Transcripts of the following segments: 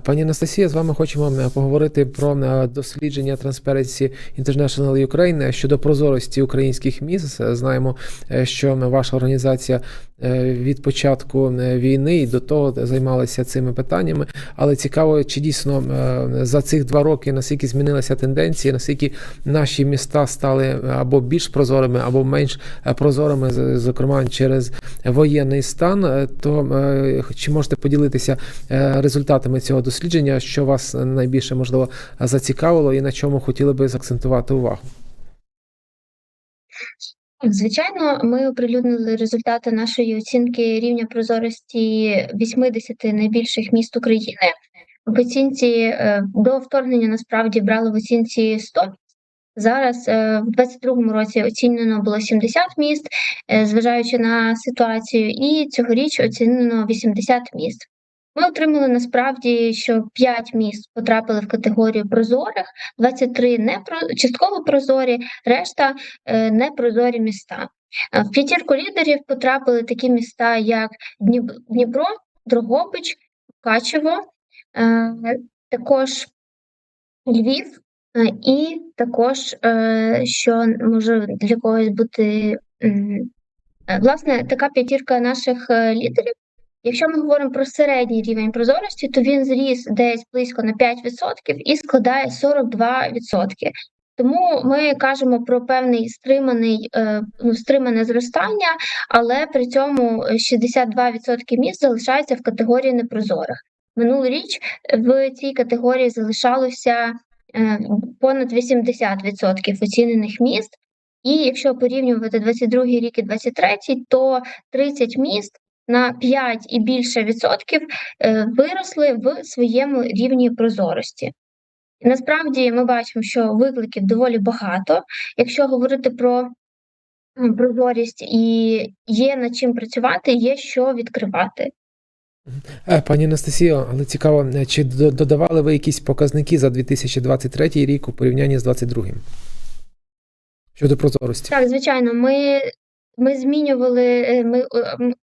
Пані Анастасія, з вами хочемо е, поговорити про е, дослідження Transparency International Ukraine щодо прозорості українських міст. Е, Знаємо, е, що ваша організація е, від початку е, війни і до того займалася цими питаннями. Але цікаво, чи дійсно е, за цих два роки наскільки змінилася тенденція, наскільки наші міста стали е, або більш прозорими, або менш е, прозорими, зокрема через воєнний стан. Е, То е, чи можете поділитися е, результатами цього дослідження, що вас найбільше можливо зацікавило, і на чому хотіли би закцентувати увагу? Звичайно, ми оприлюднили результати нашої оцінки рівня прозорості 80 найбільших міст України. В оцінці е, до вторгнення насправді брали в оцінці 100. Зараз е, в 22-му році оцінено було 70 міст, е, зважаючи на ситуацію, і цьогоріч оцінено 80 міст. Ми отримали насправді, що 5 міст потрапили в категорію прозорих, 23 непро... частково прозорі, решта е, непрозорі міста. Е, В п'ятірку лідерів потрапили такі міста, як Дніпро, Дрогобич, Качево, е, також Львів, е, і також, що може для когось бути власне така п'ятірка наших лідерів. Якщо ми говоримо про середній рівень прозорості, то він зріс десь близько на 5% і складає 42%. Тому ми кажемо про певний стриманий, е, ну, стримане зростання, але при цьому е, 62% міст залишаються в категорії непрозорих. Минулоріч в цій категорії залишалося е, понад 80% оцінених міст. І якщо порівнювати 22 рік і 23, то 30 міст на 5 і більше відсотків е, виросли в своєму рівні прозорості. Насправді ми бачимо, що викликів доволі багато. Якщо говорити про прозорість і є над чим працювати, є що відкривати. Е, Пані Анастасіо, але цікаво, е, чи додавали ви якісь показники за 2023 рік у порівнянні з 2022? Щодо прозорості? Так, звичайно, ми, ми змінювали е, ми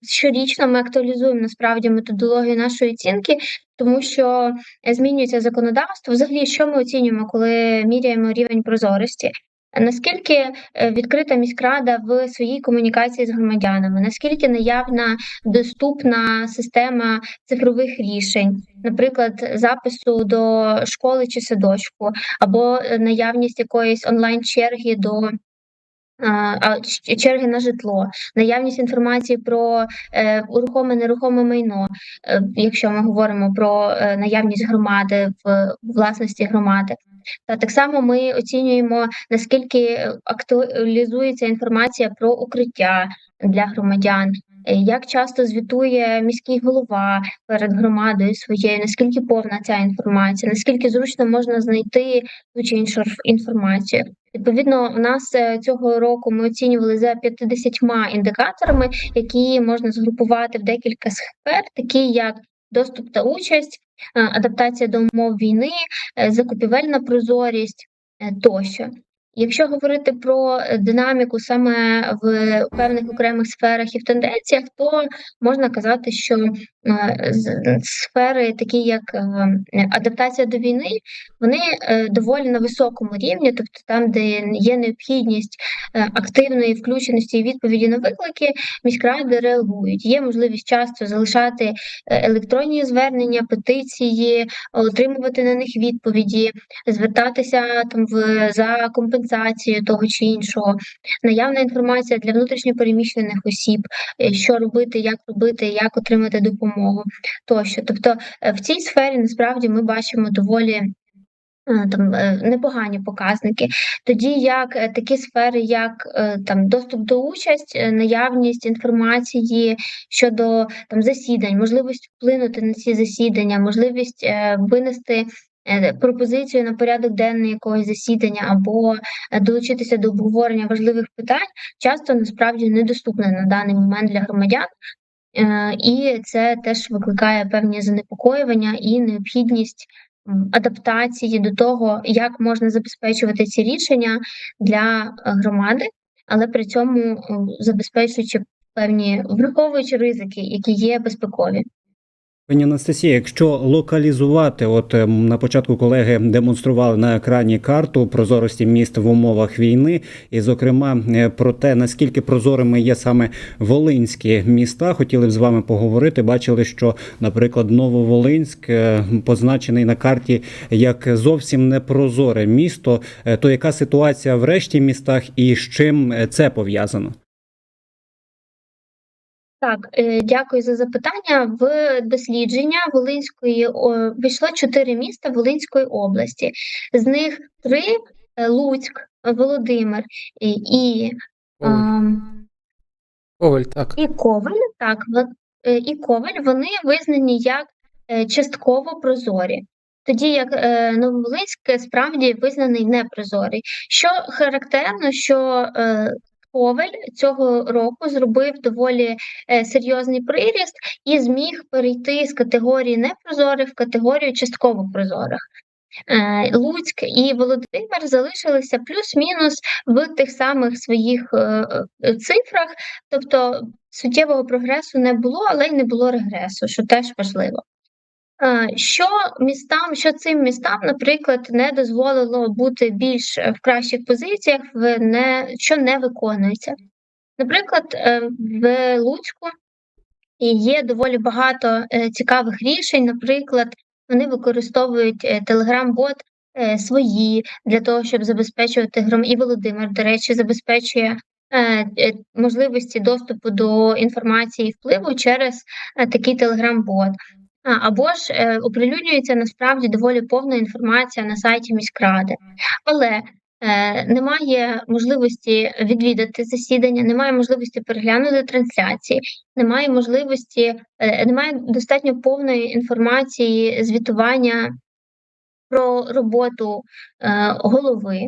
щорічно ми актуалізуємо насправді методологію нашої оцінки, тому що е, змінюється законодавство. Взагалі, що ми оцінюємо, коли міряємо рівень прозорості? Наскільки е, відкрита міськрада в своїй комунікації з громадянами, наскільки наявна доступна система цифрових рішень, наприклад, запису до школи чи садочку, або наявність якоїсь онлайн-черги до а, а, ч- черги на житло, наявність інформації про е, рухоме нерухоме майно, е, якщо ми говоримо про е, наявність громади в власності громади. Та так само ми оцінюємо наскільки актуалізується інформація про укриття для громадян. Е, Як часто звітує міський голова перед громадою своєю, наскільки повна ця інформація, наскільки зручно можна знайти ту чи іншу інформацію? Відповідно, у нас е, цього року ми оцінювали за 50 індикаторами, які можна згрупувати в декілька сфер, такі як доступ та участь, е, адаптація до умов війни, закупівельна прозорість тощо. Якщо говорити про е, динаміку саме в певних окремих сферах і в тенденціях, то можна казати, що е, сфери, такі як е, адаптація до війни, вони доволі на високому рівні, тобто там, де є необхідність активної включеності і відповіді на виклики, міськради реагують. Є можливість часто залишати електронні звернення, петиції, отримувати на них відповіді, звертатися там в за компенсацією того чи іншого. Наявна інформація для внутрішньопереміщених осіб, е, що робити, як робити, як отримати допомогу тощо. Тобто е, в цій сфері насправді ми бачимо доволі е, там непогані показники. Тоді як такі сфери, як там доступ до участь, наявність інформації щодо там засідань, можливість вплинути на ці засідання, можливість винести. Е, Пропозицію на порядок денний якогось засідання або е, долучитися до обговорення важливих питань часто насправді недоступне на даний момент для громадян, Е, і це теж викликає певні занепокоювання і необхідність адаптації до того, як можна забезпечувати ці рішення для громади, але при цьому забезпечуючи певні враховуючи ризики, які є безпекові. Пані Анастасія, якщо локалізувати, от ем, на початку колеги демонстрували на екрані карту прозорості міст в умовах війни, і, зокрема, е, про те, наскільки прозорими є саме волинські міста, хотіли б з вами поговорити. Бачили, що, наприклад, Нововолинськ е, позначений на карті як зовсім непрозоре місто. Е, То яка ситуація в решті містах і з чим це пов'язано? Так, е, дякую за запитання. В дослідження Волинської о, вийшло чотири міста Волинської області. З них три е, Луцьк, Володимир і, і, Коваль. Коваль, так. і Коваль. Так, е, і Коваль вони визнані як е, частково прозорі. Тоді як е, Нововолинськ справді визнаний непрозорий. Що характерно, що е, Коваль цього року зробив доволі е, серйозний приріст і зміг перейти з категорії непрозорих в категорію частково прозорих. Е, Луцьк і Володимир залишилися плюс-мінус в тих самих своїх е, цифрах, тобто суттєвого прогресу не було, але й не було регресу, що теж важливо. Е, Що містам, що цим містам, наприклад, не дозволило бути більш е, в кращих позиціях, в не що не виконується. Наприклад, е, в Луцьку є доволі багато цікавих рішень. Наприклад, вони використовують е, свої для того, щоб забезпечувати гром. І Володимир, до речі, забезпечує можливості доступу до інформації і впливу через такий Telegram-бот. Або ж е, оприлюднюється насправді доволі повна інформація на сайті міськради. Але е, немає можливості відвідати засідання, немає можливості переглянути трансляції, немає можливості, е, немає достатньо повної інформації звітування про роботу голови.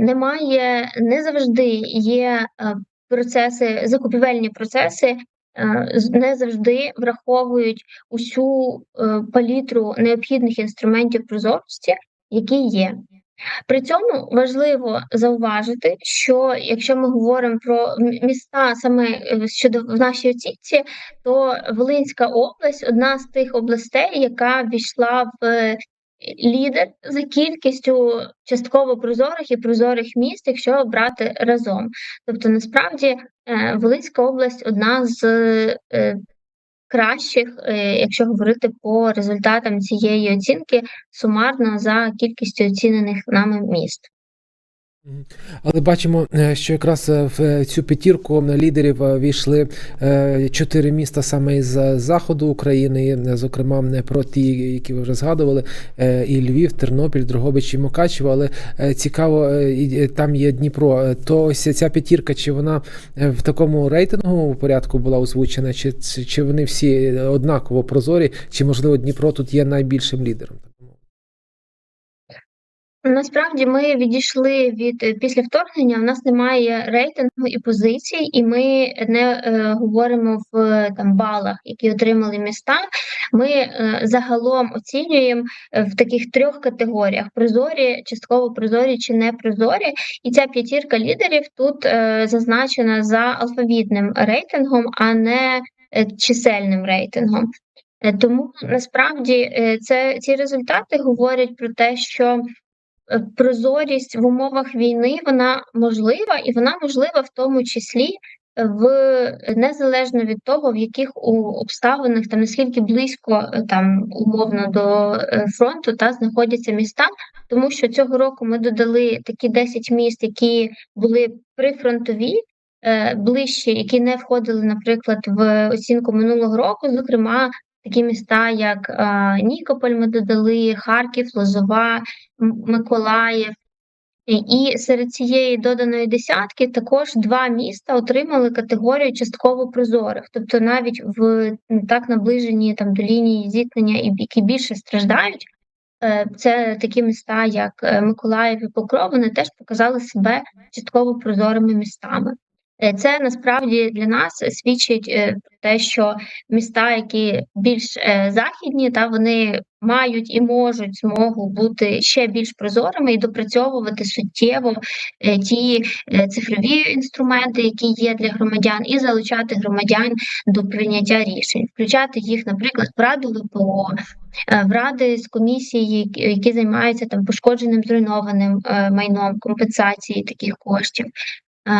Немає, не завжди є процеси, закупівельні процеси, не завжди враховують усю е, палітру необхідних інструментів прозорості, які є. При цьому важливо зауважити, що якщо ми говоримо про міста саме е, щодо в нашій оцінці, то Волинська область одна з тих областей, яка війшла в е, лідер за кількістю частково прозорих і прозорих міст, якщо брати разом. Тобто, насправді, е, Волинська область одна з е, кращих, е, якщо говорити по результатам цієї оцінки, сумарно за кількістю оцінених нами міст. Але бачимо, е, що якраз е, в е, цю п'ятірку лідерів війшли чотири міста саме із заходу України, зокрема про ті, які ви вже згадували, і Львів, Тернопіль, Дрогобич і Мукачево. Але цікаво, і, там є Дніпро. То ось ця п'ятірка, чи вона в такому рейтинговому порядку була озвучена, чи чи вони всі однаково прозорі, чи можливо Дніпро тут є найбільшим лідером? Насправді ми відійшли від е, після вторгнення. У нас немає рейтингу і позицій, і ми не е, говоримо в е, там балах, які отримали міста. Ми е, загалом оцінюємо е, в таких трьох категоріях: прозорі, частково прозорі чи не прозорі. І ця п'ятірка лідерів тут е, зазначена за алфавітним рейтингом, а не чисельним рейтингом. Тому насправді це ці результати говорять про те, що прозорість в умовах війни вона можлива, і вона можлива в тому числі в незалежно від того, в яких обставинах там наскільки близько е, там умовно до е, фронту та знаходяться міста, тому що цього року ми додали такі 10 міст, які були прифронтові. е, Ближчі, які не входили, наприклад, в оцінку минулого року, зокрема, такі міста, як е, Нікополь, ми додали, Харків, Лозова, Миколаїв. І серед цієї доданої десятки також два міста отримали категорію частково прозорих, тобто навіть в так наближенні там до лінії зіткнення, і які більше страждають. е, Це такі міста, як е, Миколаїв і Покров, вони теж показали себе частково прозорими містами. Е, Це насправді для нас свідчить е, про те, що міста, які більш е, західні, та вони мають і можуть змогу бути ще більш прозорими і допрацьовувати суттєво ті цифрові інструменти, які є для громадян, і залучати громадян до прийняття рішень, включати їх, наприклад, в раду ВПО, в ради з комісії, які- займаються там пошкодженим зруйнованим майном, компенсації таких коштів,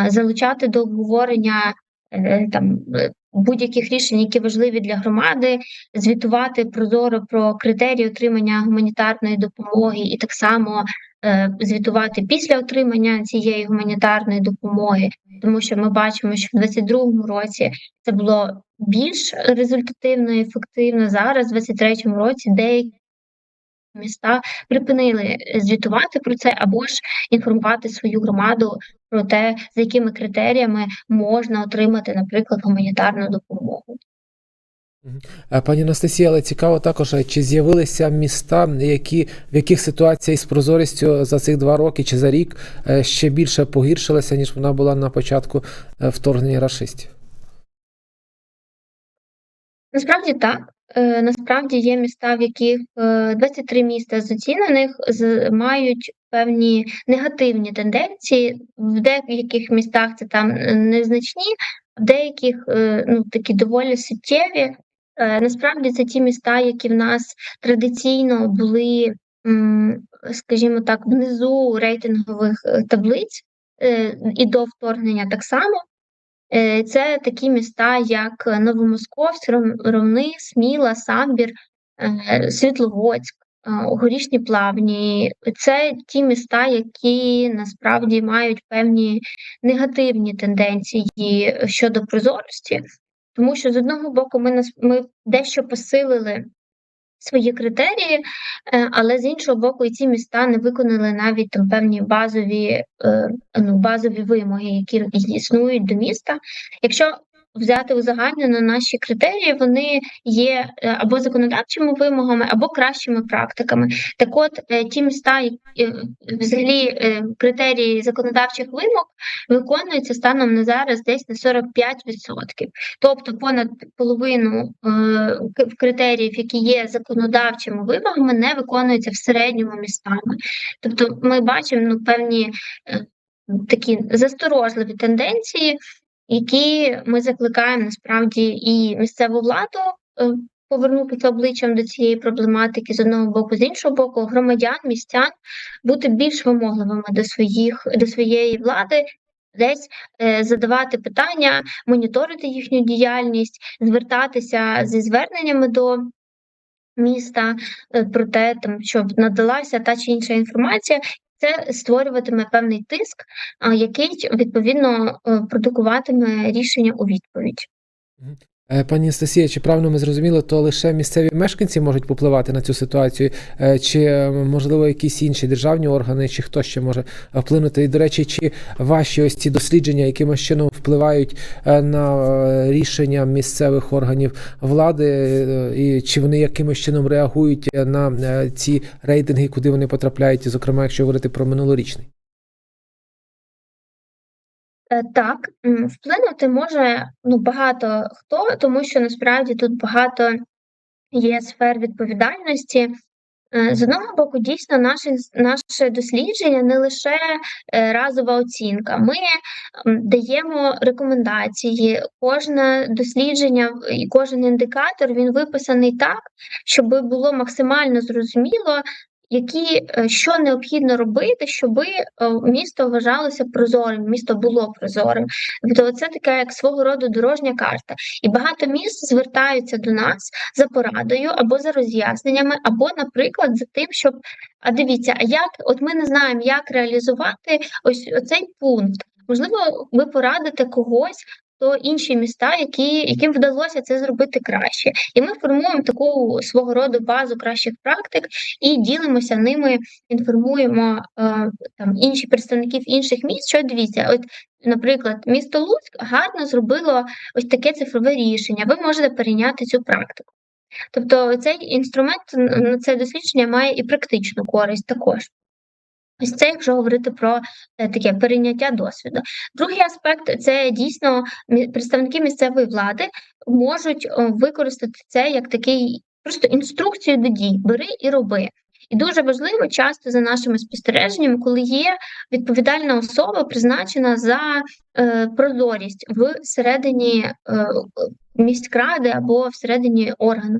залучати до обговорення е, там е, будь-яких рішень, які важливі для громади, звітувати прозоро про критерії отримання гуманітарної допомоги, і так само е, звітувати після отримання цієї гуманітарної допомоги, тому що ми бачимо, що в 2022 році це було більш результативно і ефективно. Зараз, в 2023 році, деякі міста припинили звітувати про це або ж інформувати свою громаду про те, за якими критеріями можна отримати, наприклад, гуманітарну допомогу. Е, Пані Анастасія, але цікаво також, е, чи з'явилися міста, які, в яких ситуація із прозорістю за цих два роки чи за рік е, ще більше погіршилася, ніж вона була на початку е, вторгнення рашистів? Насправді так. Е, Насправді є міста, в яких е, 23 міста з оцінених з мають певні негативні тенденції. В деяких містах це там е, незначні, в деяких е, ну такі доволі суттєві. Насправді це ті міста, які в нас традиційно були, скажімо так, внизу рейтингових таблиць і до вторгнення так само. Е, Це такі міста, як Новомосковськ, Ром- Ромни, Сміла, Самбір, е, Світловодськ, е, Горішні Плавні. Це ті міста, які насправді мають певні негативні тенденції щодо прозорості, тому що з одного боку ми ми дещо посилили свої критерії, е, але з іншого боку, і ці міста не виконали навіть там певні базові, е, ну, базові вимоги, які існують до міста. Якщо взяти узагальнено наші критерії, вони є е, або законодавчими вимогами, або кращими практиками. Так от е, ті міста, е, взагалі критерії законодавчих вимог виконуються станом на зараз десь на 45%. Тобто понад половину критеріїв, які є законодавчими вимогами, не виконуються в середньому містами. Тобто ми бачимо ну, певні такі засторожливі тенденції, які ми закликаємо насправді і місцеву владу е, повернутися обличчям до цієї проблематики з одного боку, з іншого боку, громадян, містян бути більш вимогливими до своїх до своєї влади. Десь е, задавати питання, моніторити їхню діяльність, звертатися зі зверненнями до міста е, про те, там щоб надалася та чи інша інформація. Це створюватиме певний тиск, який відповідно е, продукуватиме рішення у відповідь. Е, Пані Анастасія, чи правильно ми зрозуміли, то лише місцеві мешканці можуть попливати на цю ситуацію, е, чи е, можливо якісь інші державні органи, чи хто ще може вплинути? І до речі, чи ваші ось ці дослідження якимось чином впливають на рішення місцевих органів влади, і чи вони якимось чином реагують на ці рейтинги, куди вони потрапляють, зокрема, якщо говорити про минулорічний? Е, Так, вплинути може ну, багато хто, тому що насправді тут багато є сфер відповідальності. Е, З одного боку, дійсно, наше, наше дослідження не лише е, разова оцінка. Ми даємо рекомендації. Кожне дослідження і кожен індикатор він виписаний так, щоб було максимально зрозуміло, які, е, що необхідно робити, щоб місто вважалося прозорим, місто було прозорим. Тобто, це така як свого роду дорожня карта. І багато міст звертаються до нас за порадою або за роз'ясненнями, або, наприклад, за тим, щоб а дивіться, а як от ми не знаємо, як реалізувати ось оцей пункт. Можливо, ви порадите когось. То інші міста, які, яким вдалося це зробити краще, і ми формуємо таку свого роду базу кращих практик і ділимося ними, інформуємо е, там інші представників інших міст. Що дивіться, от, наприклад, місто Луцьк гарно зробило ось таке цифрове рішення. Ви можете перейняти цю практику. Тобто цей інструмент, н- це дослідження має і практичну користь також. Ось це, якщо говорити про е, таке перейняття досвіду. Другий аспект це дійсно представники місцевої влади можуть використати це як такий просто інструкцію до дій: бери і роби. І дуже важливо часто за нашими спостереженнями, коли є відповідальна особа, призначена за е, прозорість всередині е, міськради або всередині органу.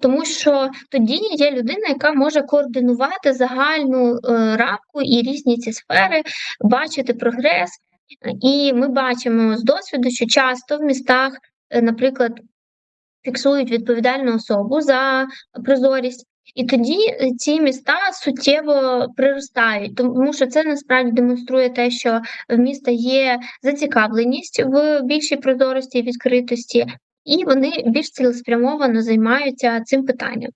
Тому що тоді є людина, яка може координувати загальну е, рамку і різні ці сфери, бачити прогрес. І ми бачимо з досвіду, що часто в містах, е, наприклад, фіксують відповідальну особу за прозорість. І тоді е, ці міста суттєво приростають, тому що це насправді демонструє те, що в міста є зацікавленість в більшій прозорості і відкритості, і вони більш цілеспрямовано займаються цим питанням.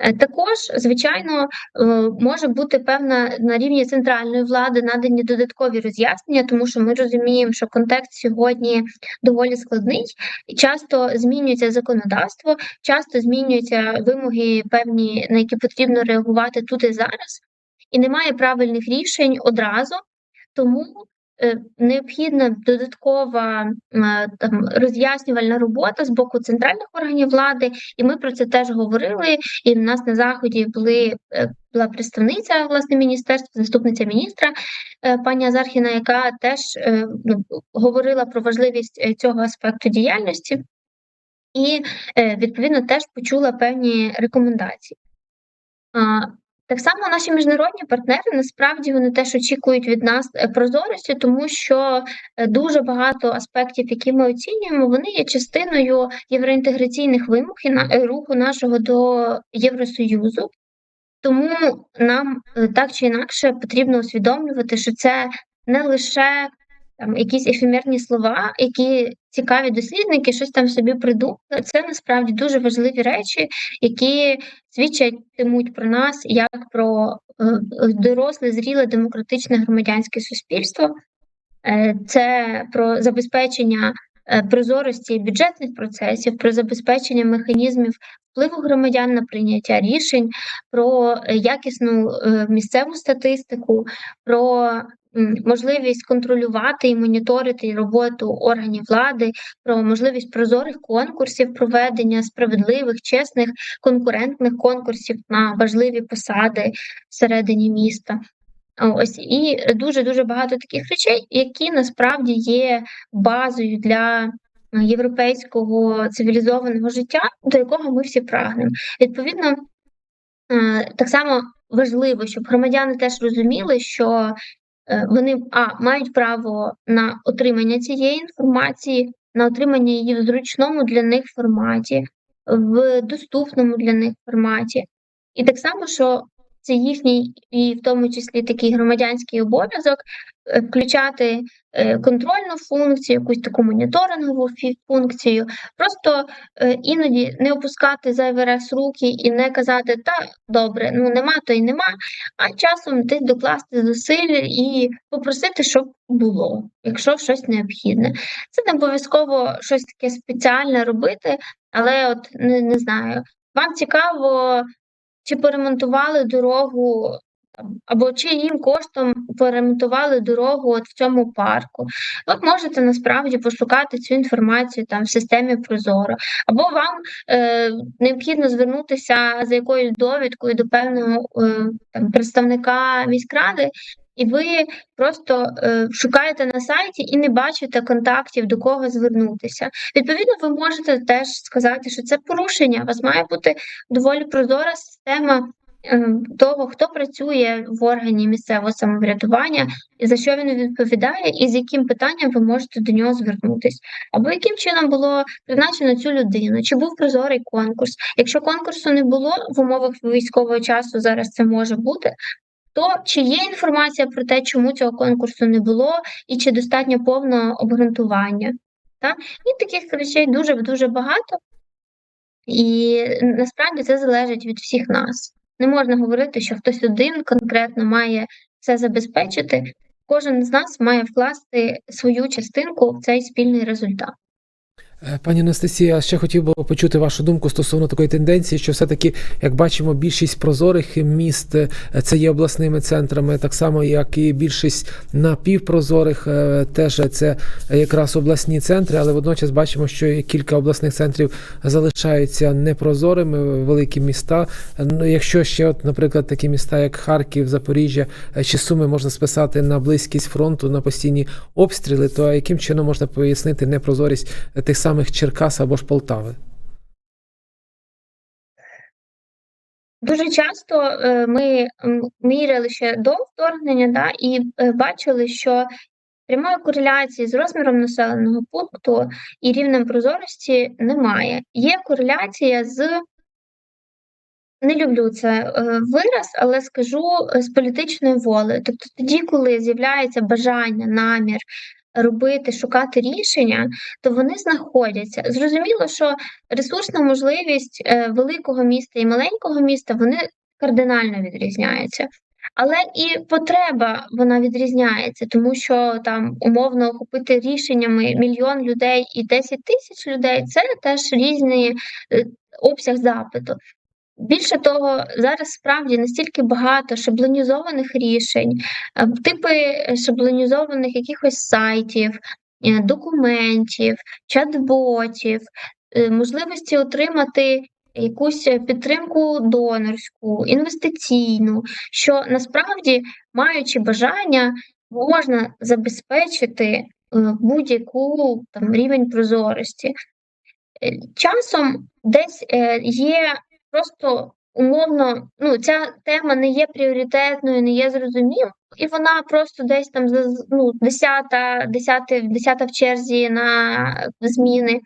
Е, Також, звичайно, е, може бути певна на рівні центральної влади надані додаткові роз'яснення, тому що ми розуміємо, що контекст сьогодні доволі складний, часто змінюється законодавство, часто змінюються вимоги певні, на які потрібно реагувати тут і зараз, і немає правильних рішень одразу. Тому необхідна додаткова е, там роз'яснювальна робота з боку центральних органів влади, і ми про це теж говорили. І в нас на заході були е, була представниця власне міністерства, заступниця міністра е, пані Азархіна, яка теж е, ну, говорила про важливість е, цього аспекту діяльності, і е, відповідно теж почула певні рекомендації. Так само наші міжнародні партнери насправді вони теж очікують від нас е, прозорості, тому що е, дуже багато аспектів, які ми оцінюємо, вони є частиною євроінтеграційних вимог і на е, руху нашого до Євросоюзу. Тому нам так чи інакше потрібно усвідомлювати, що це не лише там якісь ефемерні слова, які цікаві дослідники щось там собі придумали. Це насправді дуже важливі речі, які свідчатимуть про нас як про е, доросле, зріле демократичне громадянське суспільство. Е, Це про забезпечення е, прозорості бюджетних процесів, про забезпечення механізмів впливу громадян на прийняття рішень, про е, якісну е, місцеву статистику, про можливість контролювати і моніторити роботу органів влади, про можливість прозорих конкурсів, проведення справедливих, чесних, конкурентних конкурсів на важливі посади всередині міста. Ось і дуже дуже багато таких речей, які насправді є базою для європейського цивілізованого життя, до якого ми всі прагнемо. Відповідно, е, так само важливо, щоб громадяни теж розуміли, що вони а мають право на отримання цієї інформації, на отримання її в зручному для них форматі, в доступному для них форматі. І так само, що це їхній, і в тому числі такий громадянський обов'язок е, включати е, контрольну функцію, якусь таку моніторингову функцію, просто е, іноді не опускати зайвий раз руки і не казати, та добре, ну нема, то й нема, а часом десь докласти зусиль і попросити, щоб було, якщо щось необхідне. Це не обов'язково щось таке спеціальне робити, але от не, не знаю, вам цікаво чи поремонтували дорогу, або чи їм коштом поремонтували дорогу от в цьому парку. Ви можете насправді пошукати цю інформацію там в системі Прозоро, або вам е, необхідно звернутися за якоюсь довідкою до певного е, там, представника міськради. І ви просто е, шукаєте на сайті і не бачите контактів, до кого звернутися. Відповідно, ви можете теж сказати, що це порушення. У вас має бути доволі прозора система е, того, хто працює в органі місцевого самоврядування, і за що він відповідає, і з яким питанням ви можете до нього звернутися. Або яким чином було призначено цю людину, чи був прозорий конкурс. Якщо конкурсу не було в умовах військового часу, зараз це може бути. То чи є інформація про те, чому цього конкурсу не було, і чи достатньо повного обґрунтування? Так? І таких речей дуже дуже багато, і насправді це залежить від всіх нас. Не можна говорити, що хтось один конкретно має це забезпечити. Кожен з нас має вкласти свою частинку в цей спільний результат. Е, Пані Анастасія, ще хотів би почути вашу думку стосовно такої тенденції, що все-таки, як бачимо, більшість прозорих міст е, це є обласними центрами, так само як і більшість напівпрозорих, е, теж це якраз обласні центри, але водночас бачимо, що кілька обласних центрів залишаються непрозорими, великі міста. Ну, якщо ще, от, наприклад, такі міста, як Харків, Запоріжжя чи Суми можна списати на близькість фронту, на постійні обстріли, то яким чином можна пояснити непрозорість тих самих Черкас або ж Полтави? Дуже часто е, ми міряли ще до вторгнення, да, і е, бачили, що прямої кореляції з розміром населеного пункту і рівнем прозорості немає. Є кореляція з не люблю це е, вираз, але скажу з політичної воли. Тобто тоді, коли з'являється бажання, намір робити, шукати рішення, то вони знаходяться. Зрозуміло, що ресурсна можливість е, великого міста і маленького міста вони кардинально відрізняються. Але і потреба вона відрізняється, тому що там умовно охопити рішеннями мільйон людей і 10 тисяч людей це теж різний е, обсяг запиту. Більше того, зараз справді настільки багато шаблонізованих рішень, е, типи шаблонізованих якихось сайтів, е, документів, чат-ботів, е, можливості отримати якусь підтримку донорську, інвестиційну, що насправді, маючи бажання, можна забезпечити е, будь-яку там рівень прозорості. Е, Часом десь е, є просто умовно, ну ця тема не є пріоритетною, не є зрозумілою, і вона просто десь там ну, десята, десяти, десята в черзі на зміни.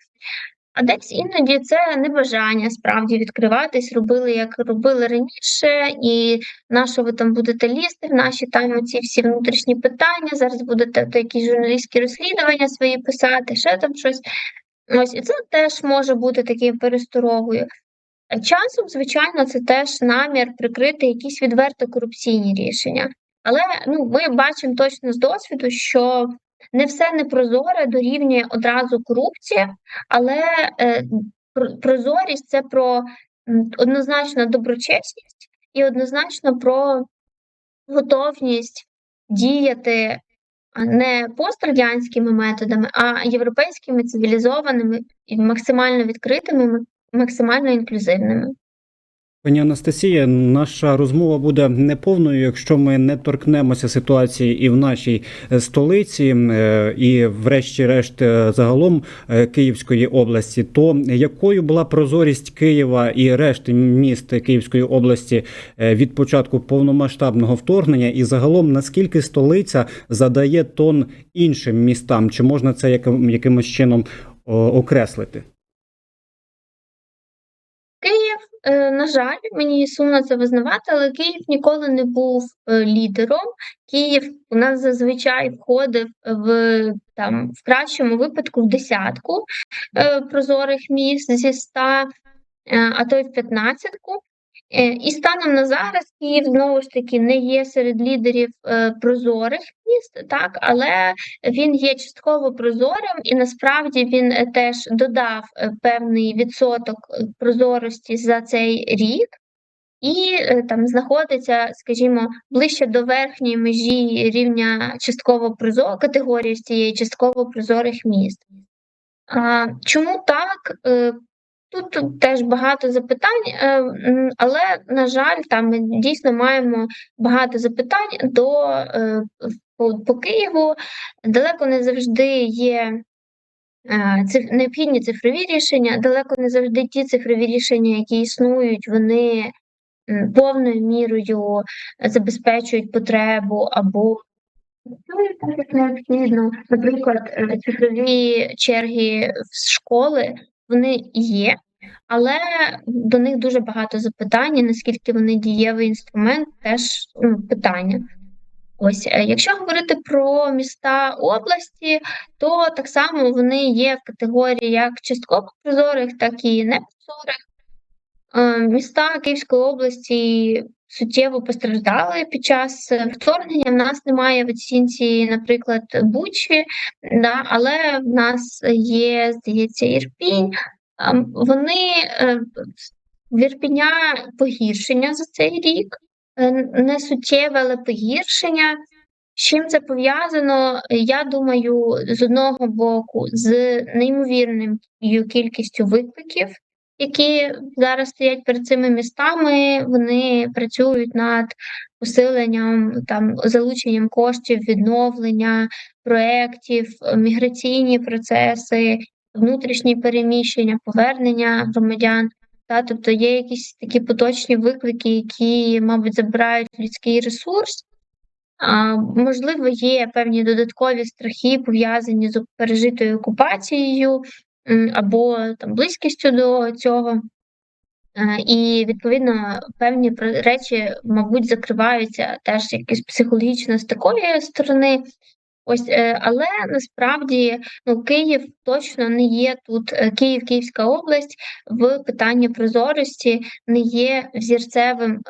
А десь іноді це небажання справді відкриватись, робили як робили раніше, і на що ви там будете лізти в наші там ці всі внутрішні питання. Зараз будете то якісь журналістські розслідування свої писати, ще там щось. Ось і це теж може бути такою пересторогою. Часом, звичайно, це теж намір прикрити якісь відверто корупційні рішення. Але ну, ми бачимо точно з досвіду, що не все непрозоре дорівнює одразу корупція, але е, прозорість це про однозначно доброчесність і однозначно про готовність діяти не пострадянськими методами, а європейськими цивілізованими і максимально відкритими, максимально інклюзивними. Пані Анастасія, наша розмова буде неповною, якщо ми не торкнемося ситуації і в нашій е, столиці, е, і, врешті-решт, е, загалом Київської області. То якою була прозорість Києва і решти міст Київської області від початку повномасштабного вторгнення, і загалом наскільки столиця задає тон іншим містам? Чи можна це яким- якимось чином окреслити? На жаль, мені сумно це визнавати, але Київ ніколи не був е, лідером. Київ у нас зазвичай входив в там в кращому випадку в десятку е, прозорих міст зі ста, е, а то й в п'ятнадцятку. Е, І станом на зараз Київ знову ж таки не є серед лідерів е, прозорих міст, так, але він є частково прозорим, і насправді він е, теж додав певний відсоток прозорості за цей рік. І там знаходиться, скажімо, ближче до верхньої межі рівня частково прозор категорії з цієї частково прозорих міст. А, чому так? Е, Тут теж багато запитань, е, але, на жаль, там ми дійсно маємо багато запитань до е, по, по Києву. Далеко не завжди є е, циф, необхідні цифрові рішення, далеко не завжди ті цифрові рішення, які існують, вони повною мірою забезпечують потребу або так, як необхідно. Наприклад, цифрові черги в школи вони є, але до них дуже багато запитань, і наскільки вони дієвий інструмент, теж ну, питання. Ось, е, якщо говорити про міста області, то так само вони є в категорії як частково прозорих, так і непрозорих. Е, Міста Київської області суттєво постраждали під час е, вторгнення. В нас немає в оцінці, наприклад, Бучі, да, але в нас є, здається, Ірпінь. Вони е, в Ірпіня погіршення за цей рік, не суттєве, але погіршення. З чим це пов'язано? Я думаю, з одного боку, з неймовірною кількістю викликів, які зараз стоять перед цими містами. Вони працюють над посиленням там залученням коштів, відновлення проєктів, міграційні процеси, внутрішні переміщення, повернення громадян. Та, тобто є якісь такі поточні виклики, які, мабуть, забирають людський ресурс. А, можливо, є певні додаткові страхи, пов'язані з пережитою окупацією або там близькістю до цього. Е, І відповідно певні речі, мабуть, закриваються теж якось психологічно з такої сторони. Ось, е, але насправді ну, Київ точно не є тут. е, Київ, Київська область в питанні прозорості не є взірцевим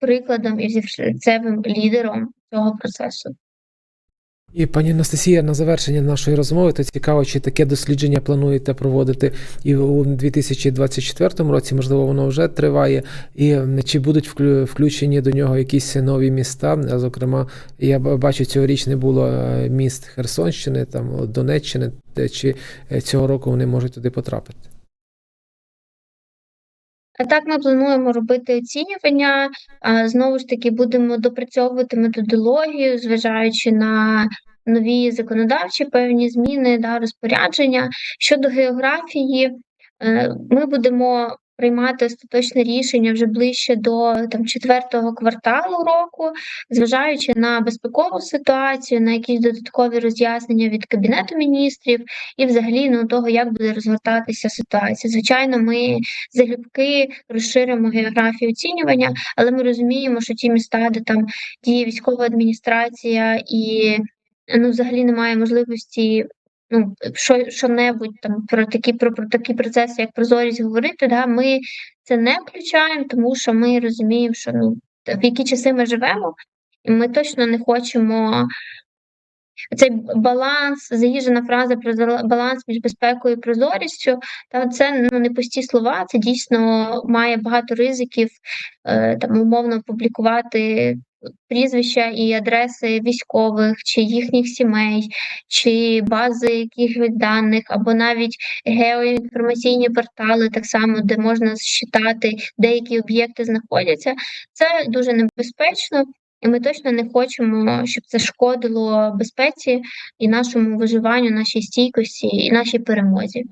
прикладом і взірцевим лідером цього процесу. І пані Анастасія, на завершення нашої розмови, то цікаво, чи таке дослідження плануєте проводити і у 2024 році, можливо, воно вже триває, і чи будуть включені до нього якісь нові міста? Зокрема, я бачу, цьогоріч не було е, міст Херсонщини, там Донеччини, чи е, цього року вони можуть туди потрапити? А так ми плануємо робити оцінювання. Знову ж таки, будемо допрацьовувати методологію, зважаючи на нові законодавчі певні зміни, да, розпорядження. Щодо географії, е, ми будемо приймати остаточне рішення вже ближче до там четвертого кварталу року, зважаючи на безпекову ситуацію, на якісь додаткові роз'яснення від Кабінету міністрів і взагалі ну, того, як буде розгортатися ситуація. Звичайно, ми залюбки розширимо географію оцінювання, але ми розуміємо, що ті міста, де там діє військова адміністрація і ну, взагалі немає можливості. Ну, що, що-небудь там про такі про, про такі процеси, як прозорість говорити, да, ми це не включаємо, тому що ми розуміємо, що ну в які часи ми живемо, і ми точно не хочемо цей баланс, заїжджена фраза про баланс між безпекою і прозорістю. Та це ну не пусті слова, це дійсно має багато ризиків е, там умовно публікувати прізвища і адреси військових, чи їхніх сімей, чи бази якихось даних, або навіть геоінформаційні портали, так само, де можна считати, де які об'єкти знаходяться. Це дуже небезпечно. І ми точно не хочемо, щоб це шкодило безпеці і нашому виживанню, нашій стійкості і нашій перемозі.